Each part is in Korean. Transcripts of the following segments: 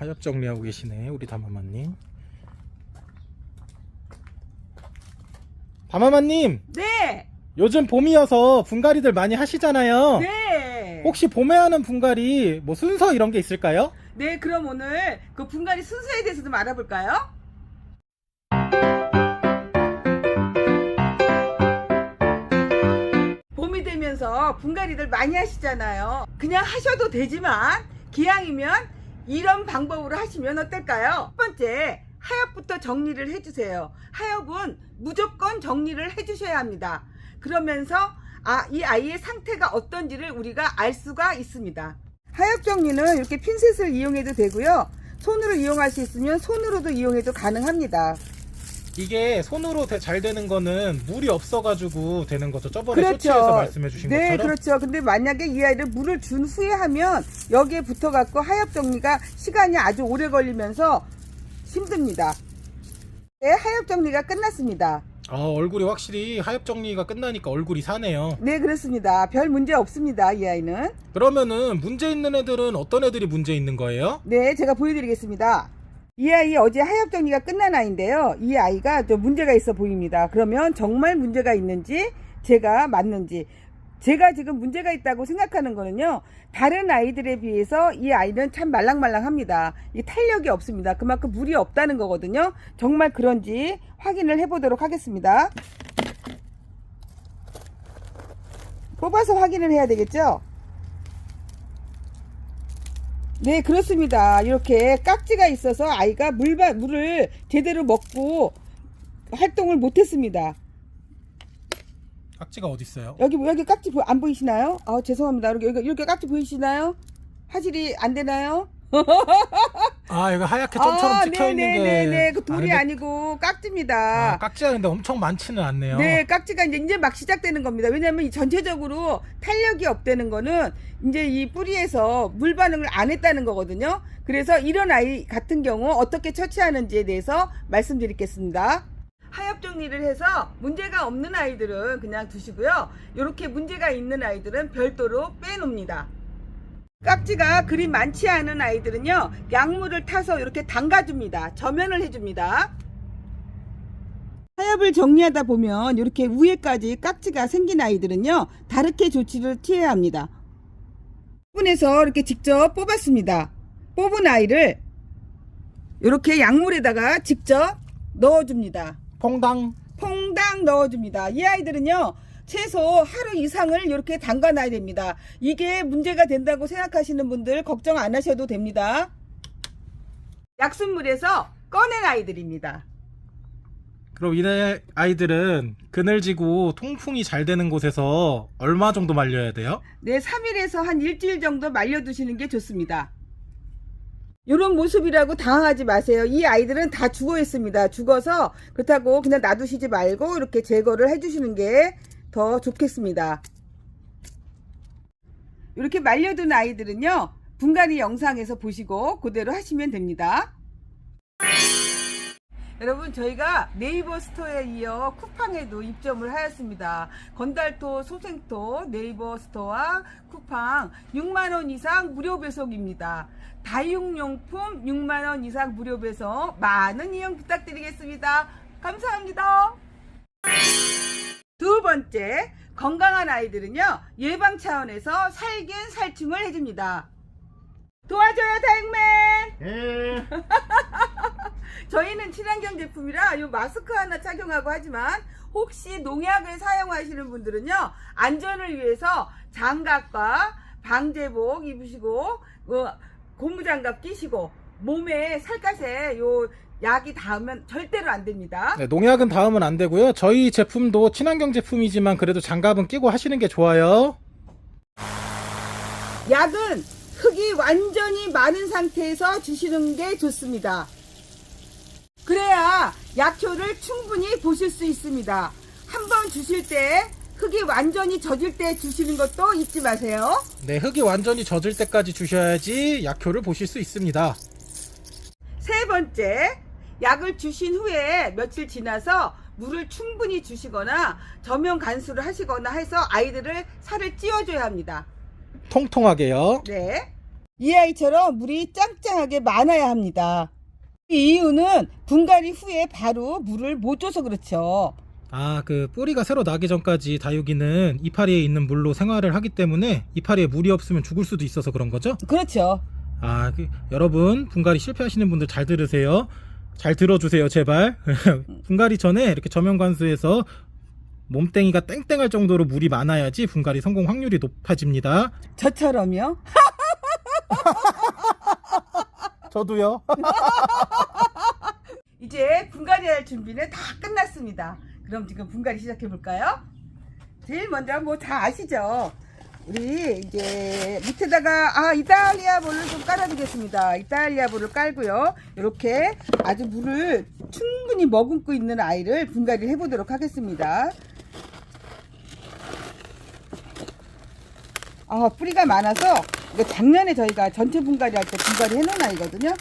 하엽 정리하고 계시네 우리 다마마님 다마마님 네. 요즘 봄이어서 분갈이들 많이 하시잖아요 네. 혹시 봄에 하는 분갈이 뭐 순서 이런 게 있을까요? 네, 그럼 오늘 그 분갈이 순서에 대해서 좀 알아볼까요? 봄이 되면서 분갈이들 많이 하시잖아요. 그냥 하셔도 되지만 기왕이면 이런 방법으로 하시면 어떨까요? 첫 번째, 하엽부터 정리를 해주세요. 하엽은 무조건 정리를 해주셔야 합니다. 그러면서 아, 이 아이의 상태가 어떤지를 우리가 알 수가 있습니다. 하엽 정리는 이렇게 핀셋을 이용해도 되고요. 손으로 이용할 수 있으면 손으로도 이용해도 가능합니다. 이게 손으로 되- 잘 되는 거는 물이 없어가지고 되는 거죠 저번에 쇼츠에서 말씀해 주신 네, 것처럼 그렇죠. 근데 만약에 이 아이를 물을 준 후에 하면 여기에 붙어갖고 하엽 정리가 시간이 아주 오래 걸리면서 힘듭니다. 네, 하엽 정리가 끝났습니다. 아, 얼굴이 확실히 하엽 정리가 끝나니까 얼굴이 사네요 네, 그렇습니다. 별 문제 없습니다. 이 아이는. 그러면은 문제 있는 애들은 어떤 애들이 문제 있는 거예요? 네, 제가 보여드리겠습니다. 이 아이 어제 하엽 정리가 끝난 아이인데요. 이 아이가 좀 문제가 있어 보입니다. 그러면 정말 문제가 있는지 제가 맞는지 제가 지금 문제가 있다고 생각하는 거는요. 다른 아이들에 비해서 이 아이는 참 말랑말랑합니다. 이 탄력이 없습니다. 그만큼 물이 없다는 거거든요. 정말 그런지 확인을 해보도록 하겠습니다. 뽑아서 확인을 해야 되겠죠? 네, 그렇습니다. 이렇게 깍지가 있어서 아이가 물바, 물을 제대로 먹고 활동을 못했습니다. 깍지가 어디 있어요? 여기, 여기 깍지 보- 안 보이시나요? 아, 죄송합니다. 이렇게, 이렇게, 이렇게 깍지 보이시나요? 화질이 안 되나요? 아, 이거 하얗게 점처럼 찍혀 있는 게 네네네네. 그 돌이 아닌데- 아니고 깍지입니다. 아, 깍지가 근데 엄청 많지는 않네요. 네, 깍지가 이제, 이제 막 시작되는 겁니다. 왜냐면 이 전체적으로 탄력이 없다는 거는 이제 이 뿌리에서 물 반응을 안 했다는 거거든요. 그래서 이런 아이 같은 경우 어떻게 처치하는지에 대해서 말씀드리겠습니다. 하엽 정리를 해서 문제가 없는 아이들은 그냥 두시고요. 이렇게 문제가 있는 아이들은 별도로 빼놓습니다. 깍지가 그리 많지 않은 아이들은요, 약물을 타서 이렇게 담가줍니다. 점연을 해줍니다. 하엽을 정리하다 보면 이렇게 위에까지 깍지가 생긴 아이들은요 다르게 조치를 취해야 합니다. 분에서 이렇게 직접 뽑았습니다. 뽑은 아이를 이렇게 약물에다가 직접 넣어줍니다. 퐁당. 퐁당 넣어줍니다. 이 아이들은요 최소 하루 이상을 이렇게 담가 놔야 됩니다. 이게 문제가 된다고 생각하시는 분들 걱정 안 하셔도 됩니다. 약순물에서 꺼낸 아이들입니다. 그럼 이 아이들은 그늘지고 통풍이 잘 되는 곳에서 얼마 정도 말려야 돼요? 네, 3일에서 한 일주일 정도 말려두시는 게 좋습니다. 이런 모습이라고 당황하지 마세요. 이 아이들은 다 죽어 있습니다. 죽어서 그렇다고 그냥 놔두시지 말고 이렇게 제거를 해주시는 게 더 좋겠습니다. 이렇게 말려둔 아이들은요, 분갈이 영상에서 보시고 그대로 하시면 됩니다. 여러분 저희가 네이버 스토어에 이어 쿠팡에도 입점을 하였습니다. 건달토, 소생토, 네이버 스토어와 쿠팡 6만원 이상 무료 배송입니다. 다육용품 6만원 이상 무료 배송 많은 이용 부탁드리겠습니다. 감사합니다. 두 번째, 건강한 아이들은요, 예방 차원에서 살균 살충을 해줍니다. 도와줘요, 다육맨! 예. 저희는 친환경 제품이라 이 마스크 하나 착용하고 하지만 혹시 농약을 사용하시는 분들은요 안전을 위해서 장갑과 방제복 입으시고 어, 고무장갑 끼시고 몸에 살갗에 요 약이 닿으면 절대로 안 됩니다. 네, 농약은 닿으면 안 되고요. 저희 제품도 친환경 제품이지만 그래도 장갑은 끼고 하시는 게 좋아요. 약은 흙이 완전히 마른 상태에서 주시는 게 좋습니다. 그래야 약효를 충분히 보실 수 있습니다. 한번 주실 때 흙이 완전히 젖을 때 주시는 것도 잊지 마세요. 네, 흙이 완전히 젖을 때까지 주셔야지 약효를 보실 수 있습니다. 세 번째, 약을 주신 후에 며칠 지나서 물을 충분히 주시거나 저면 간수를 하시거나 해서 아이들을 살을 찌워줘야 합니다. 통통하게요. 네. 이 아이처럼 물이 짱짱하게 많아야 합니다. 이 이유는 분갈이 후에 바로 물을 못 줘서 그렇죠. 아, 그 뿌리가 새로 나기 전까지 다육이는 이파리에 있는 물로 생활을 하기 때문에 이파리에 물이 없으면 죽을 수도 있어서 그런 거죠? 그렇죠. 아, 그, 여러분 분갈이 실패하시는 분들 잘 들으세요. 잘 들어주세요, 제발. 분갈이 전에 이렇게 저면관수에서 몸땡이가 땡땡할 정도로 물이 많아야지 분갈이 성공 확률이 높아집니다. 저처럼요. 저도요. 이제 분갈이 할 준비는 다 끝났습니다. 그럼 지금 분갈이 시작해 볼까요? 제일 먼저 뭐 다 아시죠? 우리 이제 밑에다가 아 이탈리아 볼을 좀 깔아주겠습니다. 이탈리아 볼을 깔고요. 이렇게 아주 물을 충분히 머금고 있는 아이를 분갈이를 해보도록 하겠습니다. 아 뿌리가 많아서 이거 작년에 저희가 전체 분갈이 할 때 분갈이 해놓은 아이거든요.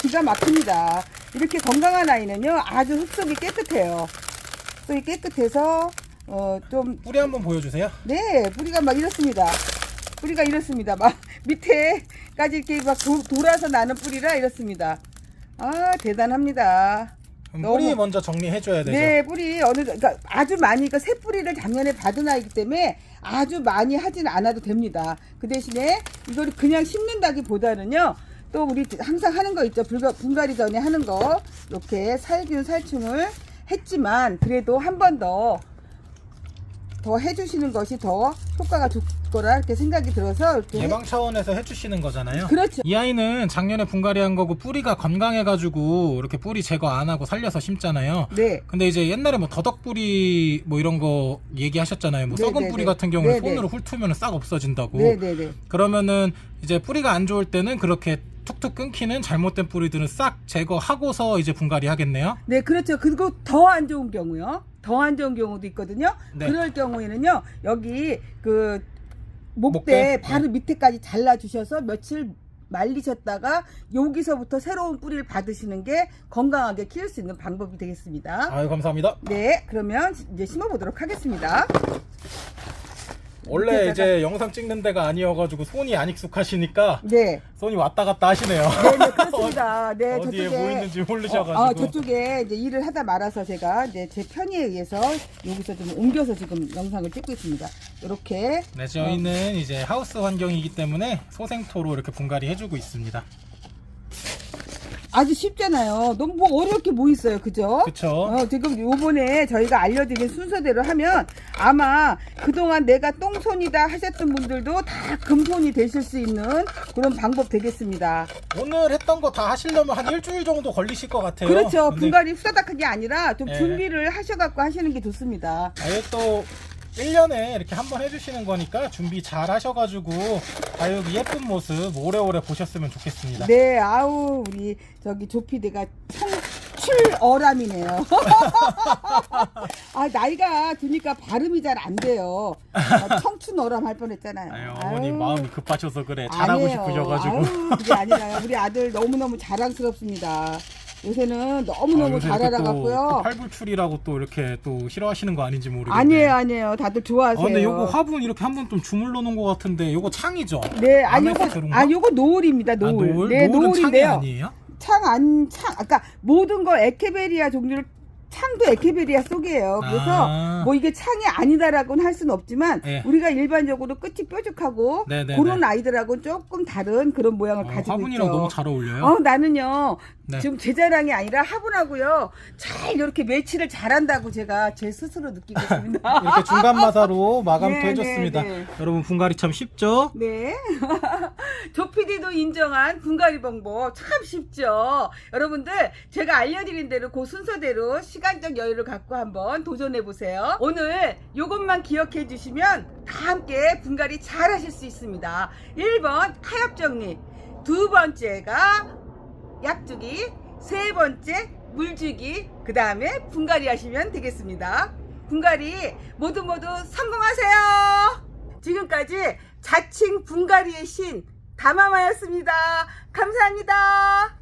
기가 막힙니다. 이렇게 건강한 아이는요 아주 흙속이 깨끗해요. 흙속이 깨끗해서 어 좀 뿌리 한번 보여주세요. 네, 뿌리가 막 이렇습니다. 뿌리가 이렇습니다. 막 밑에까지 이렇게 막 도- 돌아서 나는 뿌리라 이렇습니다. 아, 대단합니다. 그럼 너무- 뿌리 먼저 정리해줘야 되죠. 네, 뿌리 어느 그러니까 아주 많이, 그러니까 새 뿌리를 작년에 받은 아이기 때문에 아주 많이 하진 않아도 됩니다. 그 대신에 이걸 그냥 심는다기보다는요, 또 우리 항상 하는 거 있죠. 불가, 분갈이 전에 하는 거. 이렇게 살균, 살충을 했지만, 그래도 한 번 더, 더 해주시는 것이 더 효과가 좋 거라 이렇게 생각이 들어서 이렇게. 해- 예방 차원에서 해주시는 거잖아요. 그렇죠. 이 아이는 작년에 분갈이 한 거고 뿌리가 건강해가지고 이렇게 뿌리 제거 안 하고 살려서 심잖아요. 네. 근데 이제 옛날에 뭐 더덕뿌리 뭐 이런 거 얘기하셨잖아요. 뭐 네, 썩은 네, 뿌리 네. 같은 경우는 네, 네. 손으로 훑으면 싹 없어진다고. 네네네. 그러면은 이제 뿌리가 안 좋을 때는 그렇게 툭툭 끊기는 잘못된 뿌리들은 싹 제거하고서 이제 분갈이 하겠네요. 네, 그렇죠. 그리고 더 안 좋은 경우요. 더 안 좋은 경우도 있거든요. 네. 그럴 경우에는요, 여기 그 목대, 목대? 바로 밑에까지 잘라 주셔서 며칠 말리셨다가 여기서부터 새로운 뿌리를 받으시는 게 건강하게 키울 수 있는 방법이 되겠습니다. 아유 감사합니다. 네, 그러면 이제 심어 보도록 하겠습니다. 원래 밑에다가- 이제 영상 찍는 데가 아니어가지고 손이 안 익숙하시니까 네, 손이 왔다 갔다 하시네요. 네, 네 그렇습니다. 네, 어디에 저쪽에 뭐 있는지 모르셔가지고. 어, 어, 저쪽에 이제 일을 하다 말아서 제가 이제 제 편의에 의해서 여기서 좀 옮겨서 지금 영상을 찍고 있습니다. 이렇게 네, 저희는 이제 하우스 환경이기 때문에 소생토로 이렇게 분갈이 해주고 있습니다. 아주 쉽잖아요. 너무 뭐 어렵게 뭐 있어요, 그죠? 그쵸? 어, 지금 요번에 저희가 알려드린 순서대로 하면 아마 그동안 내가 똥손이다 하셨던 분들도 다 금손이 되실 수 있는 그런 방법 되겠습니다. 오늘 했던 거 다 하시려면 한 일주일 정도 걸리실 것 같아요. 그렇죠. 근데 분갈이 후다닥하게 아니라 좀 네. 준비를 하셔갖고 하시는 게 좋습니다. 아예 또 1년에 이렇게 한 번 해주시는 거니까 준비 잘 하셔가지고 다육이 예쁜 모습 오래오래 보셨으면 좋겠습니다. 네, 아우, 우리 저기 조피디가 청출어람이네요. 아, 나이가 드니까 발음이 잘 안 돼요. 어, 청춘어람 할 뻔했잖아요. 아유, 어머님 아유. 마음이 급하셔서 그래. 잘하고 아니에요. 싶으셔가지고. 아유, 그게 아니라요. 우리 아들 너무너무 자랑스럽습니다. 요새는 너무너무 아, 요새 잘또 알아갖고요. 또 팔불출이라고 또 이렇게 또 싫어하시는 거 아닌지 모르겠네. 아니에요, 아니에요. 다들 아, 좋아하세요. 근데 요거 화분 이렇게 한 번 좀 주물러 놓은 것 같은데 요거 창이죠? 네, 아니 안에서 요거 들은 아 거? 요거 노을입니다. 노을. 아, 노을? 네, 노을은 창이 노을인데요. 아니에요? 창 안, 창, 아까 모든 거 에케베리아 종류를 창도 에케베리아 속이에요. 그래서 아. 뭐 이게 창이 아니다라고는 할 수는 없지만 네. 우리가 일반적으로 끝이 뾰족하고 네네네. 그런 아이들하고는 조금 다른 그런 모양을 어, 가지고 화분이랑 있죠. 너무 잘 어울려요. 어, 나는요, 네. 지금 제 자랑이 아니라 화분하고요, 잘 이렇게 매치를 잘한다고 제가 제 스스로 느끼고 있습니다. 이렇게 중간 마사로 마감도 네, 해줬습니다. 네, 네. 여러분 분갈이 참 쉽죠? 네. 조피디도 인정한 분갈이 방법 참 쉽죠. 여러분들 제가 알려드린 대로 그 순서대로 시 간적 여유를 갖고 한번 도전해 보세요. 오늘 이것만 기억해 주시면 다 함께 분갈이 잘 하실 수 있습니다. 1번 타협 정리. 두 번째가 약주기. 세 번째 물주기. 그 다음에 분갈이 하시면 되겠습니다. 분갈이 모두 모두 성공하세요. 지금까지 자칭 분갈이의 신 담아마였습니다. 감사합니다.